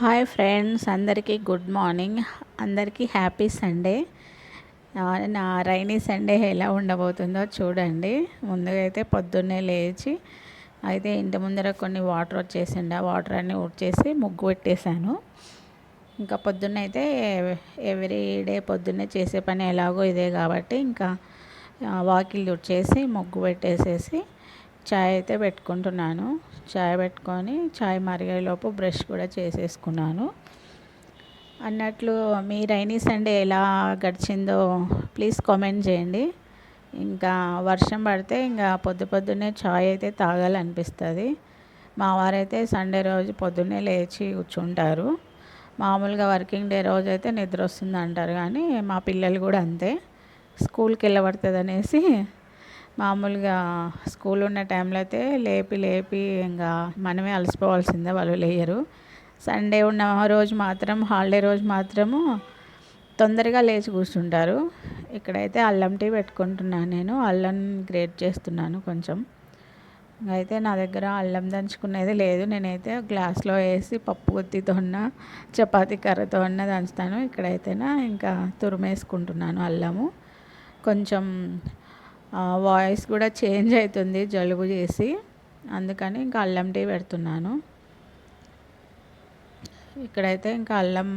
Hi friends అందరికీ good morning. అందరికీ happy Sunday. నా రైనీ సండే ఎలా ఉండబోతుందో చూడండి. ముందుగా అయితే పొద్దున్నే లేచి అయితే ఇంటి ముందర కొన్ని వాటర్ వచ్చేసిండ ఆ వాటర్ అన్నీ ఉడిచేసి ముగ్గు పెట్టేశాను. ఇంకా పొద్దున్న అయితే ఎవ్రీ డే పొద్దున్నే చేసే పని ఎలాగో ఇదే కాబట్టి ఇంకా వాకిల్ ఉడిచేసి ముగ్గు పెట్టేసేసి చాయ్ అయితే పెట్టుకుంటున్నాను. చాయ్ పెట్టుకొని చాయ్ మరిగేలోపు బ్రష్ కూడా చేసేసుకున్నాను. అన్నట్లు మీ రైనీ సండే ఎలా గడిచిందో ప్లీజ్ కామెంట్ చేయండి. ఇంకా వర్షం పడితే ఇంకా పొద్దు పొద్దున్నే చాయ్ అయితే తాగాలనిపిస్తుంది. మా వారైతే సండే రోజు పొద్దున్నే లేచి కూర్చుంటారు. మామూలుగా వర్కింగ్ డే రోజు అయితే నిద్ర వస్తుంది అంటారు కానీ మా పిల్లలు కూడా అంతే. స్కూల్కి వెళ్ళబడుతుంది అనేసి మామూలుగా స్కూల్ ఉన్న టైంలో అయితే లేపి లేపి ఇంకా మనమే అలసిపోవాల్సిందే వాళ్ళు లేయరు. సండే ఉన్న రోజు మాత్రం హాలిడే రోజు మాత్రము తొందరగా లేచి కూర్చుంటారు. ఇక్కడైతే అల్లం టీ పెట్టుకుంటున్నాను నేను. అల్లం గ్రేట్ చేస్తున్నాను కొంచెం. అయితే నా దగ్గర అల్లం దంచుకునేది లేదు. నేనైతే గ్లాస్లో వేసి పప్పు గుత్తితో ఉన్న చపాతి కర్రతో ఉన్న దంచుతాను. ఇక్కడైతేనా ఇంకా తురిమేసుకుంటున్నాను అల్లము. కొంచెం వాయిస్ కూడా చేంజ్ అవుతుంది జలుబు చేసి. అందుకని ఇంకా అల్లం టీ పెడుతున్నాను. ఇక్కడైతే ఇంకా అల్లం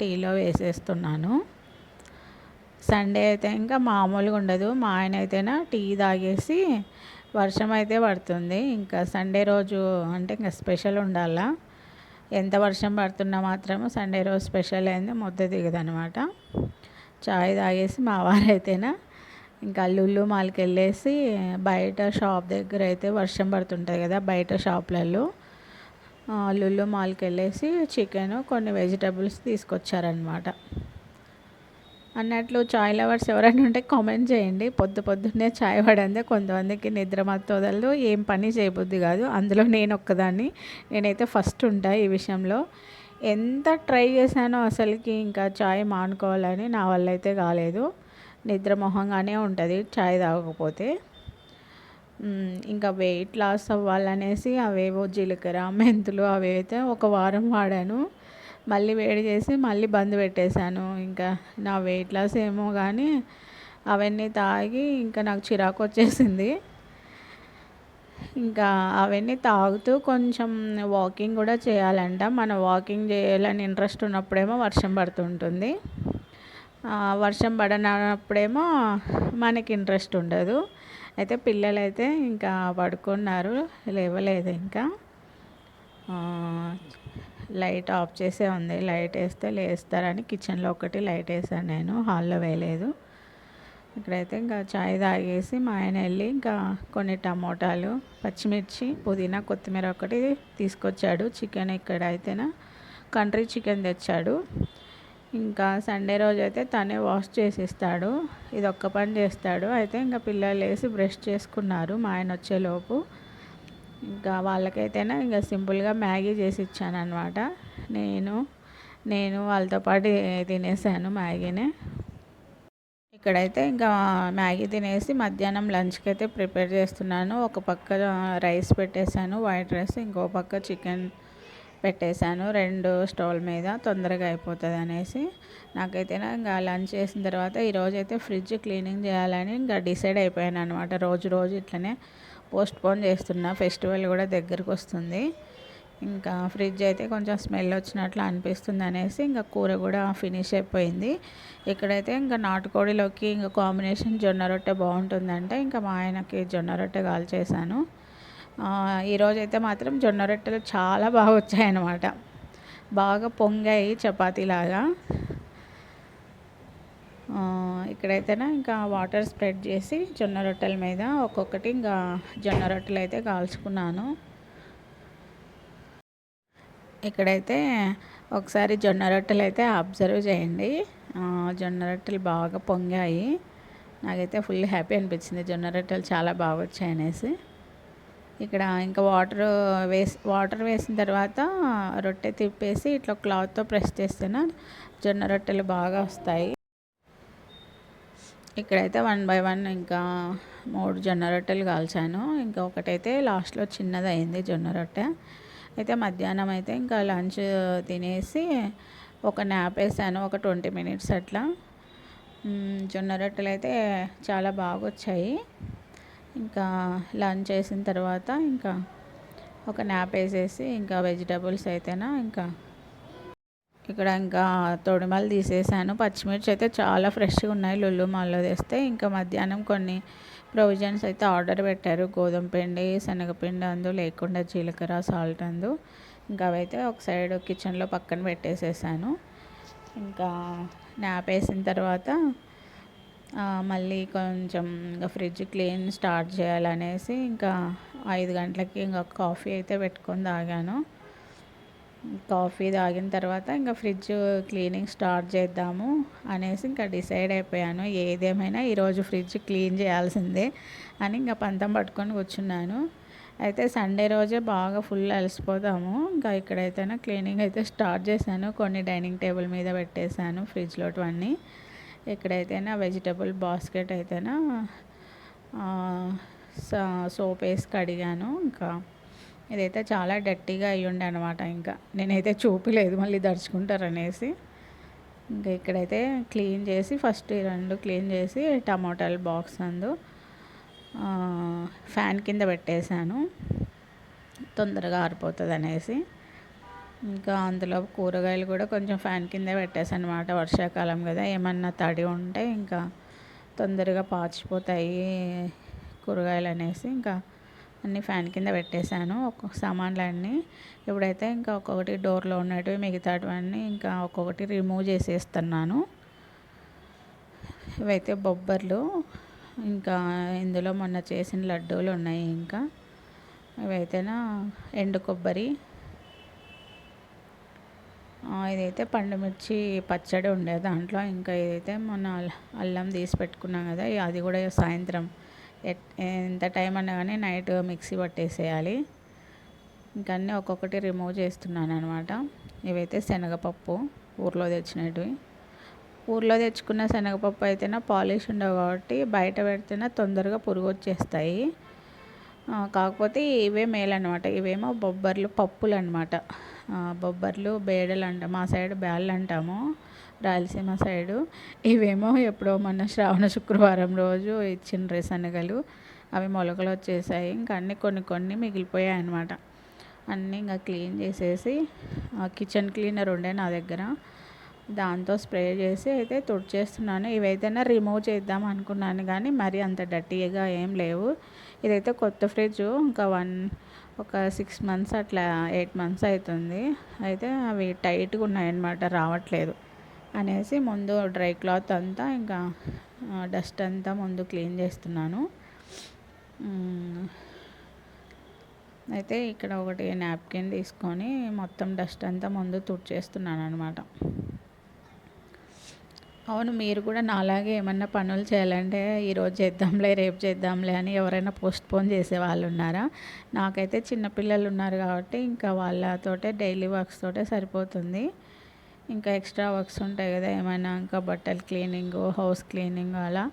టీలో వేసేస్తున్నాను. సండే అయితే ఇంకా మామూలుగా ఉండదు. మా ఆయన అయితేనా టీ తాగేసి వర్షం అయితే పడుతుంది. ఇంకా సండే రోజు అంటే ఇంకా స్పెషల్ ఉండాలా? ఎంత వర్షం పడుతున్నా మాత్రము సండే రోజు స్పెషల్ అయింది. ముద్ద దిగదనమాట. చాయ్ తాగేసి మా వారైతేనా ఇంకా లుల్లు మాల్కి వెళ్ళేసి బయట షాప్ దగ్గర అయితే వర్షం పడుతుంటుంది కదా బయట షాప్లలో. లుల్లు మాల్కి వెళ్ళేసి చికెన్ కొన్ని వెజిటబుల్స్ తీసుకొచ్చారనమాట అన్నట్లు చాయ్ లవర్స్ ఎవరైనా ఉంటే కామెంట్ చేయండి. పొద్దు పొద్దున్నే చాయ్ పడందే కొంతమందికి నిద్ర మత్తోదలు ఏం పని చేయబుద్ది కాదు. అందులో నేను ఒక్కదాన్ని. నేనైతే ఫస్ట్ ఉంటా ఈ విషయంలో. ఎంత ట్రై చేశానో అసలుకి ఇంకా చాయ్ మానుకోవాలని నా వల్ల అయితే కాలేదు. నిద్రమోహంగానే ఉంటుంది చాయ్ తాగకపోతే. ఇంకా వెయిట్ లాస్ అవ్వాలనేసి అవేవో జీలకర్ర మెంతులు అవి అయితే ఒక వారం వాడాను. మళ్ళీ వేడి చేసి మళ్ళీ బంద్ పెట్టేశాను. ఇంకా నా వెయిట్ లాస్ ఏమో కానీ అవన్నీ తాగి ఇంకా నాకు చిరాకు వచ్చేసింది. ఇంకా అవన్నీ తాగుతూ కొంచెం వాకింగ్ కూడా చేయాలంట. మన వాకింగ్ చేయాలని ఇంట్రెస్ట్ ఉన్నప్పుడేమో వర్షం పడుతుంటుంది. వర్షం పడనప్పుడేమో మనకి ఇంట్రెస్ట్ ఉండదు. అయితే పిల్లలైతే ఇంకా పడుకున్నారు లేవలేదు ఇంకా. లైట్ ఆఫ్ చేసే ఉంది. లైట్ వేస్తే లేస్తారని కిచెన్లో ఒకటి లైట్ వేసాను నేను హాల్లో వేయలేదు. ఇక్కడైతే ఇంకా చాయ్ తాగేసి మా ఆయన వెళ్ళి ఇంకా కొన్ని టమోటాలు పచ్చిమిర్చి పుదీనా కొత్తిమీర ఒకటి తీసుకొచ్చాడు. చికెన్ ఇక్కడ అయితేనా కంట్రీ చికెన్ తెచ్చాడు. ఇంకా సండే రోజు అయితే తనే వాష్ చేసిస్తాడు. ఇది ఒక్క పని చేస్తాడు. అయితే ఇంకా పిల్లలు వేసి బ్రష్ చేసుకున్నారు మా ఆయన వచ్చేలోపు ఇంకా వాళ్ళకైతేనే ఇంకా సింపుల్గా మ్యాగీ చేసి ఇచ్చాను అనమాట నేను నేను వాళ్ళతో పాటు తినేసాను మ్యాగీనే. ఇక్కడైతే ఇంకా మ్యాగీ తినేసి మధ్యాహ్నం లంచ్కి అయితే ప్రిపేర్ చేస్తున్నాను. ఒక పక్క రైస్ పెట్టేశాను వైట్ రైస్ ఇంకో పక్క చికెన్ పెట్టేశాను. రెండు స్టవ్ మీద తొందరగా అయిపోతుంది అనేసి. నాకైతే ఇంకా లంచ్ చేసిన తర్వాత ఈరోజు అయితే ఫ్రిడ్జ్ క్లీనింగ్ చేయాలని ఇంకా డిసైడ్ అయిపోయాను అనమాట రోజు రోజు ఇట్లనే పోస్ట్ పోన్ చేస్తున్నా. ఫెస్టివల్ కూడా దగ్గరకు వస్తుంది. ఇంకా ఫ్రిడ్జ్ అయితే కొంచెం స్మెల్ వచ్చినట్లు అనిపిస్తుంది అనేసి ఇంకా కూర కూడా ఫినిష్ అయిపోయింది. ఇక్కడైతే ఇంకా నాటుకోడిలోకి ఇంకా కాంబినేషన్ జొన్న రొట్టె బాగుంటుందంటే ఇంకా మా ఆయనకి జొన్న రొట్టె కాల్ చేశాను. ఈరోజైతే మాత్రం జొన్న రొట్టెలు చాలా బాగా వచ్చాయన్నమాట. బాగా పొంగాయి చపాతీలాగా. ఇక్కడైతేనే ఇంకా వాటర్ స్ప్రెడ్ చేసి జొన్న రొట్టెల మీద ఒక్కొక్కటి ఇంకా జొన్న రొట్టెలు అయితే కాల్చుకున్నాను. ఇక్కడైతే ఒకసారి జొన్న రొట్టెలు అయితే అబ్జర్వ్ చేయండి. జొన్న రొట్టెలు బాగా పొంగాయి. నాకైతే ఫుల్ హ్యాపీ అనిపించింది. జొన్న రొట్టెలు చాలా బాగా వచ్చాయనేసి. ఇక్కడ ఇంకా వాటర్ వేసి వాటర్ వేసిన తర్వాత రొట్టె తిప్పేసి ఇట్లా క్లాత్తో ప్రెస్ చేస్తేనే జొన్న రొట్టెలు బాగా వస్తాయి. ఇక్కడైతే వన్ బై వన్ ఇంకా మూడు జొన్న రొట్టెలు కాల్చాను. ఇంకా ఒకటైతే లాస్ట్లో చిన్నది అయింది జొన్న రొట్టె. అయితే మధ్యాహ్నం అయితే ఇంకా లంచ్ తినేసి ఒక న్యాప్ వేసాను ఒక ట్వంటీ మినిట్స్ అట్లా. జొన్న రొట్టెలు అయితే చాలా బాగా వచ్చాయి ఇంకా లంచ్ చేసిన తర్వాత ఇంకా ఒక న్యాప్ వేసేసి ఇంకా వెజిటబుల్స్ అయితేనా ఇంకా ఇక్కడ ఇంకా తొడిమలు తీసేసాను. పచ్చిమిర్చి అయితే చాలా ఫ్రెష్గా ఉన్నాయి లుల్లు మాల్లో తెస్తే. ఇంకా మధ్యాహ్నం కొన్ని ప్రొవిజన్స్ అయితే ఆర్డర్ పెట్టారు. గోధుమ పిండి శనగపిండి అందు లేకుండా జీలకర్ర సాల్ట్ అందు. ఇంకా అవైతే ఒక సైడ్ కిచెన్లో పక్కన పెట్టేసేసాను. ఇంకా నాపేసిన తర్వాత మళ్ళీ కొంచెం ఇంకా ఫ్రిడ్జ్ క్లీన్ స్టార్ట్ చేయాలనేసి ఇంకా ఐదు గంటలకి ఇంకా కాఫీ అయితే పెట్టుకొని తాగాను. కాఫీ తాగిన తర్వాత ఇంకా ఫ్రిడ్జ్ క్లీనింగ్ స్టార్ట్ చేద్దాము అనేసి ఇంకా డిసైడ్ అయిపోయాను. ఏదేమైనా ఈరోజు ఫ్రిడ్జ్ క్లీన్ చేయాల్సిందే అని ఇంకా పంతం పట్టుకొని కూర్చున్నాను. అయితే సండే రోజే బాగా ఫుల్ అలసిపోతాము. ఇంకా ఇక్కడైతేనే క్లీనింగ్ అయితే స్టార్ట్ చేశాను. కొన్ని డైనింగ్ టేబుల్ మీద పెట్టేశాను ఫ్రిడ్జ్లో అన్నీ ఇక్కడైతేనా వెజిటబుల్ బాస్కెట్ అయితేనా సోప్ వేసి కడిగాను ఇంకా. ఇదైతే చాలా డట్టీగా అయ్యుండే అనమాట ఇంకా. నేనైతే చూపిలేదు మళ్ళీ దడుచుకుంటారనేసి. ఇంకా ఇక్కడైతే క్లీన్ చేసి ఫస్ట్ ఈ రెండు క్లీన్ చేసి టమాటాలు బాక్స్ అందు ఫ్యాన్ కింద పెట్టేశాను. తొందరగా ఆరిపోతుంది అనేసి ఇంకా అందులో కూరగాయలు కూడా కొంచెం ఫ్యాన్ కింద పెట్టేసాను అనమాట వర్షాకాలం కదా ఏమన్నా తడి ఉంటే ఇంకా తొందరగా పాచిపోతాయి కూరగాయలు అనేసి ఇంకా అన్నీ ఫ్యాన్ కింద పెట్టేశాను. ఒక్కొక్క సామాన్లు అన్నీ ఇప్పుడైతే ఇంకా ఒక్కొక్కటి డోర్లో ఉన్నటివి మిగతాటివన్నీ ఇంకా ఒక్కొక్కటి రిమూవ్ చేసేస్తున్నాను. ఇవైతే బొబ్బర్లు ఇంకా ఇందులో మొన్న చేసిన లడ్డూలు ఉన్నాయి ఇంకా. ఇవైతేనా ఎండు కొబ్బరి ఇదైతే పండుమిర్చి పచ్చడి ఉండే దాంట్లో. ఇంకా ఇదైతే మొన్న అల్లం తీసి పెట్టుకున్నాం కదా అది కూడా సాయంత్రం. ఎంత టైం అన్నా కానీ నైట్ మిక్సీ పట్టేసేయాలి. ఇంకా అన్నీ ఒక్కొక్కటి రిమూవ్ చేస్తున్నాను అనమాట ఇవైతే శనగపప్పు ఊర్లో తెచ్చినవి. ఊర్లో తెచ్చుకున్న శనగపప్పు అయితేనే పాలిష్ ఉండవు కాబట్టి బయట పెడితేనే తొందరగా పురుగు వచ్చేస్తాయి. కాకపోతే ఇవే మేలు అనమాట ఇవేమో బొబ్బర్లు పప్పులు అనమాట బొబ్బర్లు బేడలు అంట మా సైడ్ బ్యాళ్ళు అంటాము రాయలసీమ సైడు. ఇవేమో ఎప్పుడో మన శ్రావణ శుక్రవారం రోజు ఇచ్చిన రేసనగలు. అవి మొలకలు వచ్చేసాయి. ఇంకా అన్నీ కొన్ని కొన్ని మిగిలిపోయాయి అనమాట అన్నీ ఇంకా క్లీన్ చేసేసి కిచెన్ క్లీనర్ ఉండే నా దగ్గర. దాంతో స్ప్రే చేసి అయితే తుడిచేస్తున్నాను. ఇవైతేనే రిమూవ్ చేద్దాం అనుకున్నాను కానీ మరి అంత డట్టీగా ఏం లేవు. ఇదైతే కొత్త ఫ్రిడ్జ్ ఇంకా వన్ ఒక సిక్స్ మంత్స్ అట్లా ఎయిట్ మంత్స్ అవుతుంది అయితే అవి టైట్గా ఉన్నాయన్నమాట రావట్లేదు. అనేసి ముందు డ్రై క్లాత్ అంతా ఇంకా డస్ట్ అంతా ముందు క్లీన్ చేస్తున్నాను. అయితే ఇక్కడ ఒకటి నాప్కిన్ తీసుకొని మొత్తం డస్ట్ అంతా ముందు తుడిచేస్తున్నాను అనమాట అవును మీరు కూడా నాలాగే ఏమన్నా పనులు చేయాలంటే ఈరోజు చేద్దాంలే రేపు చేద్దాంలే అని ఎవరైనా పోస్ట్ పోన్ చేసే వాళ్ళు ఉన్నారా? నాకైతే చిన్నపిల్లలు ఉన్నారు కాబట్టి ఇంకా వాళ్ళతోటే డైలీ వర్క్స్ తోటే సరిపోతుంది. ఇంకా ఎక్స్ట్రా వర్క్స్ ఉంటాయి కదా ఏమైనా ఇంకా బట్టలు క్లీనింగ్ హౌస్ క్లీనింగ్ అలా.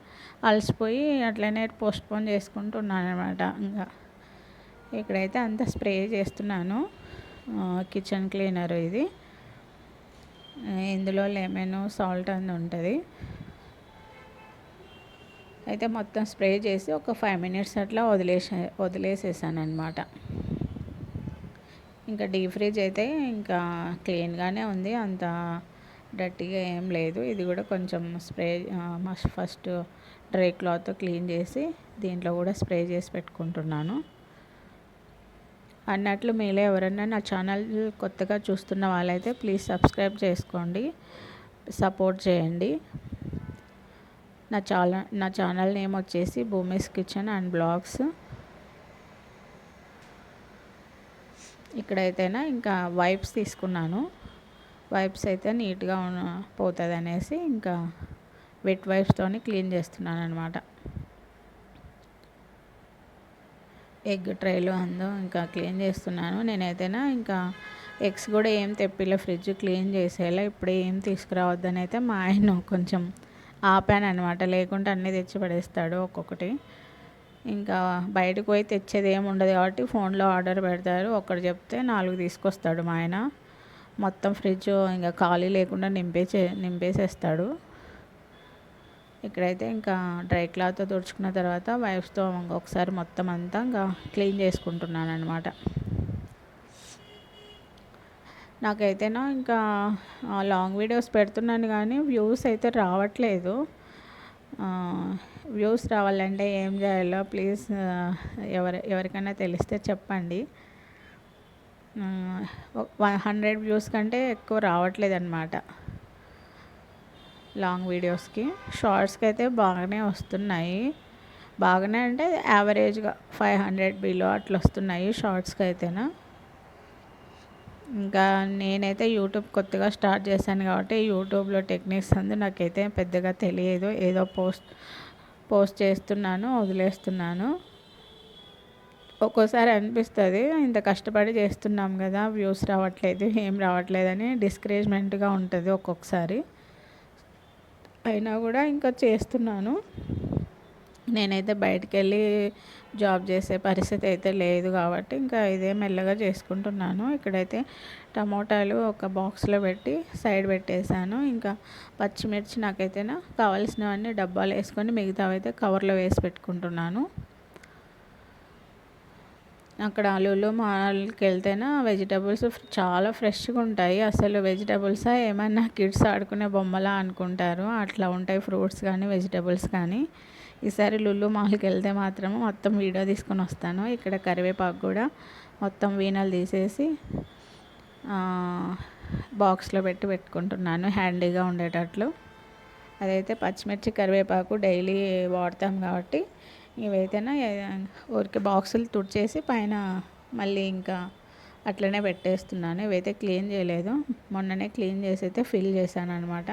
అలసిపోయి అట్లనే పోస్ట్ పోన్ చేసుకుంటున్నాను అనమాట ఇంకా. ఇక్కడైతే అంతా స్ప్రే చేస్తున్నాను. కిచెన్ క్లీనర్ ఇది. ఇందులో లెమన్ సాల్ట్ అని ఉంటుంది. అయితే మొత్తం స్ప్రే చేసి ఒక ఫైవ్ మినిట్స్ అట్లా వదిలేసే వదిలేసేసాను అనమాట ఇంకా డీప్ ఫ్రిడ్జ్ అయితే ఇంకా క్లీన్గానే ఉంది. అంత డర్టీగా ఏం లేదు. ఇది కూడా కొంచెం spray first dry cloth clean చేసి దీంట్లో కూడా స్ప్రే చేసి పెట్టుకుంటున్నాను. అన్నట్లు మీలో ఎవరైనా నా ఛానల్ కొత్తగా చూస్తున్న వాళ్ళైతే ప్లీజ్ సబ్స్క్రైబ్ చేసుకోండి. సపోర్ట్ చేయండి. నా చాల నా ఛానల్ నేమ్ వచ్చేసి భూమిస్ కిచెన్ అండ్ బ్లాగ్స్. ఇక్కడైతేనా ఇంకా వైప్స్ తీసుకున్నాను. వైప్స్ అయితే నీట్గా పోతుంది అనేసి ఇంకా వెట్ వైప్స్తోని క్లీన్ చేస్తున్నాను అనమాట ఎగ్ ట్రైలో అందు ఇంకా క్లీన్ చేస్తున్నాను. నేనైతేనా ఇంకా ఎగ్స్ కూడా ఏం తెప్పిలే ఫ్రిడ్జ్ క్లీన్ చేసేలా ఇప్పుడు ఏం తీసుకురావద్దని అయితే మా ఆయన కొంచెం ఆపాను అనమాట లేకుంటే అన్నీ తెచ్చి పడేస్తాడు ఒక్కొక్కటి. ఇంకా బయటకు పోయి తెచ్చేది ఏమి ఉండదు కాబట్టి ఫోన్లో ఆర్డర్ పెడతారు. ఒక్కడు చెప్తే నాలుగు తీసుకొస్తాడు మా ఆయన. మొత్తం ఫ్రిడ్జ్ ఇంకా ఖాళీ లేకుండా నింపేసే నింపేసేస్తాడు. ఇక్కడైతే ఇంకా డ్రై క్లాత్తో తుడుచుకున్న తర్వాత వైఫ్తో ఒకసారి మొత్తం అంతా ఇంకా క్లీన్ చేసుకుంటున్నాను అనమాట నాకైతేనో ఇంకా లాంగ్ వీడియోస్ పెడుతున్నాను కానీ వ్యూస్ అయితే రావట్లేదు. వ్యూస్ రావాలంటే ఏం చేయాలో ప్లీజ్ ఎవరి ఎవరికైనా తెలిస్తే చెప్పండి. వన్ హండ్రెడ్ వ్యూస్ కంటే ఎక్కువ రావట్లేదు అనమాట లాంగ్ వీడియోస్కి. షార్ట్స్కి అయితే బాగానే వస్తున్నాయి. బాగానే అంటే యావరేజ్గా ఫైవ్ హండ్రెడ్ బిలో అట్లా వస్తున్నాయి షార్ట్స్కి అయితేనా ఇంకా నేనైతే యూట్యూబ్ కొత్తగా స్టార్ట్ చేశాను కాబట్టి యూట్యూబ్లో టెక్నిక్స్ అందు నాకైతే పెద్దగా తెలియదు. ఏదో పోస్ట్ పోస్ట్ చేస్తున్నాను వదిలేస్తున్నాను. ఒక్కోసారి అనిపిస్తుంది ఇంత కష్టపడి చేస్తున్నాం కదా వ్యూస్ రావట్లేదు ఏం రావట్లేదని డిస్కరేజ్మెంట్గా ఉంటుంది ఒక్కొక్కసారి. అయినా కూడా ఇంకా చేస్తున్నాను. నేనైతే బయటికి వెళ్ళి జాబ్ చేసే పరిస్థితి అయితే లేదు కాబట్టి ఇంకా ఇదే మెల్లగా చేసుకుంటున్నాను. ఇక్కడైతే టమోటాలు ఒక బాక్స్లో పెట్టి సైడ్ పెట్టేశాను. ఇంకా పచ్చిమిర్చి నాకైతేనా కావాల్సినవన్నీ డబ్బాలు వేసుకొని మిగతావైతే కవర్లో వేసి పెట్టుకుంటున్నాను. అక్కడ లులు మాల్కి వెళ్తేనా వెజిటబుల్స్ చాలా ఫ్రెష్గా ఉంటాయి. అసలు వెజిటబుల్స్ ఏమైనా కిడ్స్ ఆడుకునే బొమ్మలా అనుకుంటారు. అట్లా ఉంటాయి ఫ్రూట్స్ కానీ వెజిటబుల్స్ కానీ. ఈసారి లుల్లు మాల్కి వెళ్తే మాత్రం మొత్తం వీడియో తీసుకొని వస్తాను. ఇక్కడ కరివేపాకు కూడా మొత్తం వీణలు తీసేసి బాక్స్లో పెట్టి పెట్టుకుంటున్నాను హ్యాండీగా ఉండేటట్లు. అదైతే పచ్చిమిర్చి కరివేపాకు డైలీ వాడతాం కాబట్టి ఇవైతేనా ఊరికే బాక్సులు తుడిచేసి పైన మళ్ళీ ఇంకా అట్లనే పెట్టేస్తున్నాను. ఇవైతే క్లీన్ చేయలేదు. మొన్ననే క్లీన్ చేసి అయితే ఫిల్ చేశాను అనమాట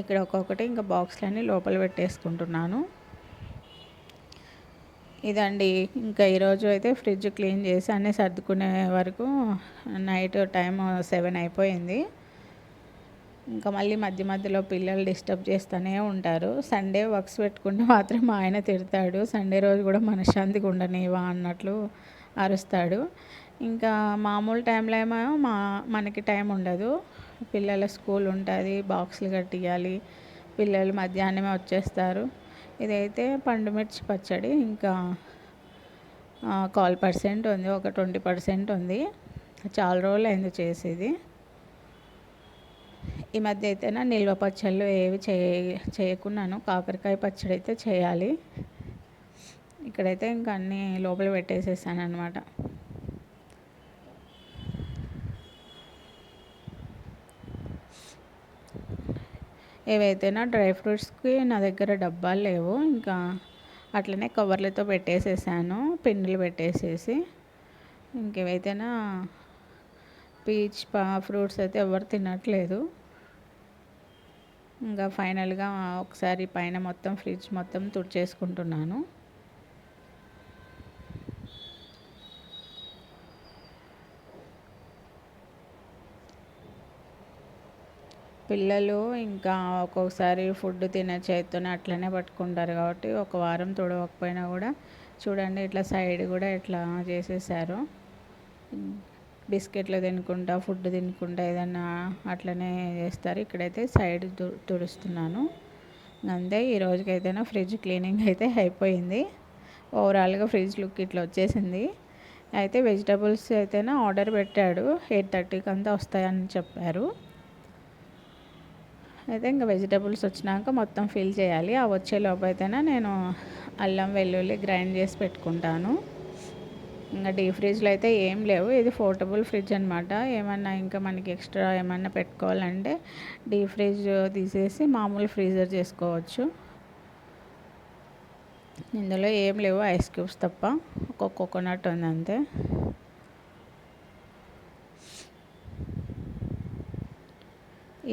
ఇక్కడ ఒక్కొక్కటి ఇంకా బాక్స్లన్నీ లోపల పెట్టేసుకుంటున్నాను. ఇదండి. ఇంకా ఈరోజు అయితే ఫ్రిడ్జ్ క్లీన్ చేసి అన్నీ సర్దుకునే వరకు నైట్ టైం సెవెన్ అయిపోయింది. ఇంకా మళ్ళీ మధ్య మధ్యలో పిల్లలు డిస్టర్బ్ చేస్తూనే ఉంటారు. సండే వర్క్స్ పెట్టుకుంటే మాత్రం మా ఆయన తిడతాడు. సండే రోజు కూడా మనశ్శాంతిగా ఉండనివా అన్నట్లు అరుస్తాడు. ఇంకా మామూలు టైంలో ఏమో మా మనకి టైం ఉండదు. పిల్లల స్కూల్ ఉంటుంది బాక్సులు కట్టియాలి పిల్లలు మధ్యాహ్నమే వచ్చేస్తారు. ఇదైతే పండుమిర్చి పచ్చడి ఇంకా కాల్ పర్సెంట్ ఉంది ఒక ట్వంటీ పర్సెంట్ ఉంది. చాలా రోజులు అయింది చేసేది. ఈ మధ్య అయితేనా నిల్వ పచ్చళ్ళు ఏవి చేయ చేయకున్నాను. కాకరకాయ పచ్చడి అయితే చేయాలి. ఇక్కడైతే ఇంకా అన్నీ లోపల పెట్టేసేసాను అనమాట ఏవైతేనా డ్రై ఫ్రూట్స్కి నా దగ్గర డబ్బాలు లేవు ఇంకా అట్లనే కవర్లతో పెట్టేసేసాను పిండిలు పెట్టేసేసి. ఇంకేవైతేనా పీచ్ పా ఫ్రూట్స్ అయితే ఎవరు తినట్లేదు. ఇంకా ఫైనల్గా ఒకసారి పైన మొత్తం ఫ్రిడ్జ్ మొత్తం తుడిచేసుకుంటున్నాను. పిల్లలు ఇంకా ఒక్కొక్కసారి ఫుడ్ తినే చేతితోనే అట్లనే పట్టుకుంటారు కాబట్టి ఒక వారం తుడవకపోయినా కూడా చూడండి ఇట్లా సైడ్ కూడా ఇట్లా చేసేసారు. బిస్కెట్లు తినుకుంటా ఫుడ్ తినుకుంటా ఏదన్నా అట్లనే చేస్తారు. ఇక్కడైతే సైడ్ తుడుస్తున్నాను. అంతే ఈ రోజుకైతేనా ఫ్రిడ్జ్ క్లీనింగ్ అయితే అయిపోయింది. ఓవరాల్గా ఫ్రిడ్జ్ లుక్ ఇట్లా వచ్చేసింది. అయితే వెజిటబుల్స్ అయితేనా ఆర్డర్ పెట్టాడు. ఎయిట్ థర్టీకి అంతా వస్తాయని చెప్పారు. అయితే ఇంకా వెజిటబుల్స్ వచ్చినాక మొత్తం ఫిల్ చేయాలి. ఆ వచ్చే లోపు అయితేనా నేను అల్లం వెల్లుల్లి గ్రైండ్ చేసి పెట్టుకుంటాను. ఇంకా డీ ఫ్రిడ్జ్లో అయితే ఏం లేవు. ఇది పోర్టబుల్ ఫ్రిడ్జ్ అనమాట ఏమన్నా ఇంకా మనకి ఎక్స్ట్రా ఏమన్నా పెట్టుకోవాలంటే డీ ఫ్రిడ్జ్ తీసేసి మామూలు ఫ్రీజర్ చేసుకోవచ్చు. ఇందులో ఏం లేవు. ఐస్ క్యూబ్స్ తప్ప. ఒక కోకోనట్ ఉంది అంతే.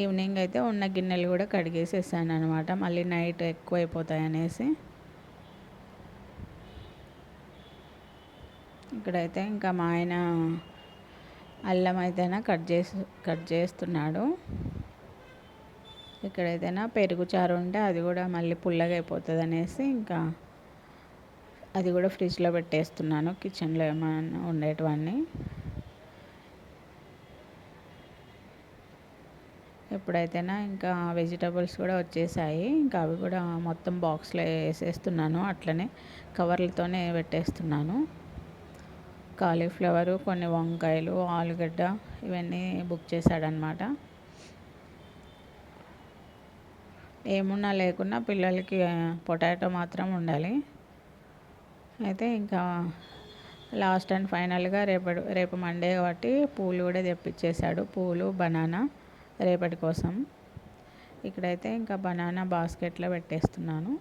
ఈవినింగ్ అయితే ఉన్న గిన్నెలు కూడా కడిగేసేసాను అనమాట మళ్ళీ నైట్ ఎక్కువ అయిపోతాయి అనేసి. ఇక్కడైతే ఇంకా మా ఆయన అల్లం అయితేనా కట్ చేసి కట్ చేస్తున్నాడు. ఇక్కడైతేనా పెరుగు చారు ఉంటే అది కూడా మళ్ళీ పుల్లగా అయిపోతుంది అనేసి ఇంకా అది కూడా ఫ్రిడ్జ్లో పెట్టేస్తున్నాను కిచెన్లో ఏమైనా ఉండేటివన్నీ. ఎప్పుడైతేనా ఇంకా వెజిటబుల్స్ కూడా వచ్చేసాయి ఇంకా అవి కూడా మొత్తం బాక్స్లో వేసేస్తున్నాను అట్లనే కవర్లతోనే పెట్టేస్తున్నాను. కాలీఫ్లవరు కొన్ని వంకాయలు ఆలుగడ్డ ఇవన్నీ బుక్ చేశాడనమాట ఏమున్నా లేకున్నా పిల్లలకి పొటాటో మాత్రం ఉండాలి. అయితే ఇంకా లాస్ట్ అండ్ ఫైనల్గా రేపటి రేపు మండే కాబట్టి పూలు కూడా తెప్పించేశాడు. పూలు బనానా రేపటి కోసం. ఇక్కడైతే ఇంకా బనానా బాస్కెట్లో పెట్టేస్తున్నాను.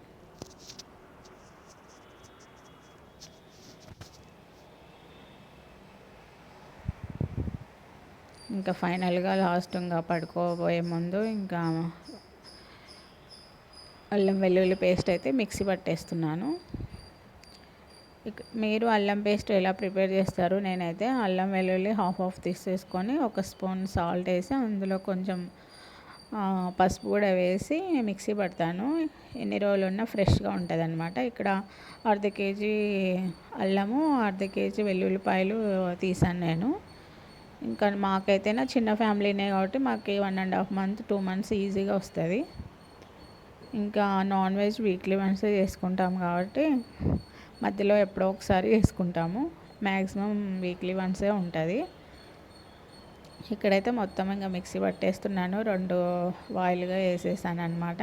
ఇంకా ఫైనల్గా లాస్ట్ ఇంకా పడుకోబోయే ముందు ఇంకా అల్లం వెల్లుల్లి పేస్ట్ అయితే మిక్సీ పట్టేస్తున్నాను. మీరు అల్లం పేస్ట్ ఎలా ప్రిపేర్ చేస్తారు? నేనైతే అల్లం వెల్లుల్లి హాఫ్ హాఫ్ తీసేసుకొని ఒక స్పూన్ సాల్ట్ వేసి అందులో కొంచెం పసుపు కూడా వేసి మిక్సీ పడతాను. ఎన్ని రోజులు ఉన్నా ఫ్రెష్గా ఉంటుంది అనమాట ఇక్కడ అర్ధ కేజీ అల్లము అర్ధ కేజీ వెల్లుల్లిపాయలు తీసాను నేను. ఇంకా మాకైతేనా చిన్న ఫ్యామిలీనే కాబట్టి మాకు one and half month two months ఈజీగా వస్తుంది. ఇంకా నాన్ వెజ్ వీక్లీ వన్స్ చేసుకుంటాం కాబట్టి మధ్యలో ఎప్పుడో ఒకసారి వేసుకుంటాము మ్యాక్సిమం వీక్లీ వన్సే ఉంటుంది. ఇక్కడైతే మొత్తం ఇంకా మిక్సీ పట్టేస్తున్నాను రెండు వాయిల్గా వేసేసాను అనమాట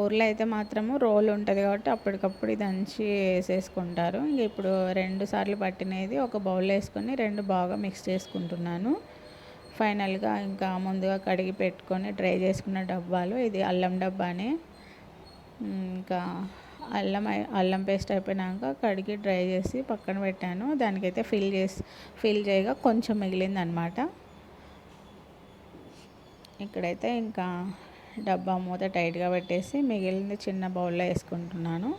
ఊర్లో అయితే మాత్రము రోల్ ఉంటుంది కాబట్టి అప్పటికప్పుడు దంచి వేసేసుకుంటారు. ఇంక ఇప్పుడు రెండు సార్లు పట్టినది ఒక బౌల్ వేసుకొని రెండు బాగా మిక్స్ చేసుకుంటున్నాను. ఫైనల్గా ఇంకా ముందుగా కడిగి పెట్టుకొని డ్రై చేసుకున్న డబ్బాలు ఇది అల్లం డబ్బానే. ఇంకా అల్లం అల్లం పేస్ట్ అయిపోయినాక కడిగి డ్రై చేసి పక్కన పెట్టాను. దానికైతే ఫిల్ చేసి ఫిల్ చేయగా కొంచెం మిగిలిందనమాట. ఇక్కడైతే ఇంకా డబ్బా మూత టైట్గా పెట్టేసి మిగిలింది చిన్న బౌల్లో వేసుకుంటున్నాను.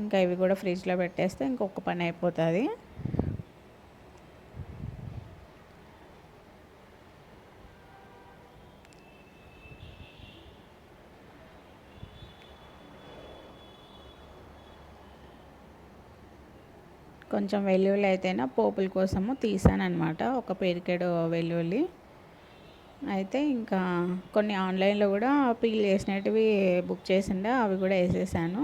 ఇంకా ఇవి కూడా ఫ్రిడ్జ్లో పెట్టేస్తే ఇంకొక పని అయిపోతుంది. కొంచెం వెల్లుల్లి అయితేనా పోపుల కోసము తీసాను అనమాట ఒక పెరికెడు వెల్లుల్లి. అయితే ఇంకా కొన్ని ఆన్లైన్లో కూడా పీల్ చేసినవి బుక్ చేసిండే అవి కూడా వేసేసాను.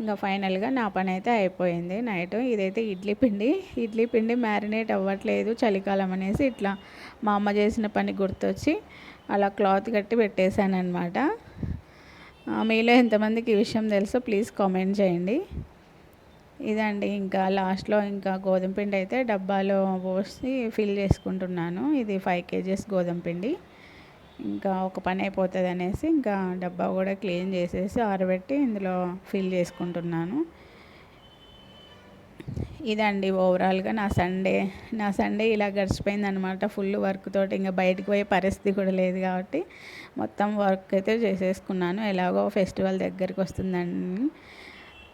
ఇంకా ఫైనల్గా నా పని అయితే అయిపోయింది నైట్. ఇదైతే ఇడ్లీ పిండి. ఇడ్లీ పిండి మ్యారినేట్ అవ్వట్లేదు చలికాలం అనేసి ఇట్లా మా అమ్మ చేసిన పని గుర్తొచ్చి అలా క్లాత్ కట్టి పెట్టేశాను అనమాట మీలో ఎంతమందికి ఈ విషయం తెలుసో ప్లీజ్ కామెంట్ చేయండి. ఇదండి ఇంకా లాస్ట్లో ఇంకా గోధుమ పిండి అయితే డబ్బాలో పోసి ఫిల్ చేసుకుంటున్నాను. ఇది ఫైవ్ కేజీస్ గోధుమ పిండి. ఇంకా ఒక పని అయిపోతుంది అనేసి ఇంకా డబ్బా కూడా క్లీన్ చేసేసి ఆరబెట్టి ఇందులో ఫిల్ చేసుకుంటున్నాను. ఇదండి ఓవరాల్గా నా సండే. నా సండే ఇలా గడిచిపోయింది అనమాట ఫుల్ వర్క్ తోటి ఇంకా బయటకు పోయే పరిస్థితి కూడా లేదు కాబట్టి మొత్తం వర్క్ అయితే చేసేసుకున్నాను. ఎలాగో ఫెస్టివల్ దగ్గరికి వస్తుందండి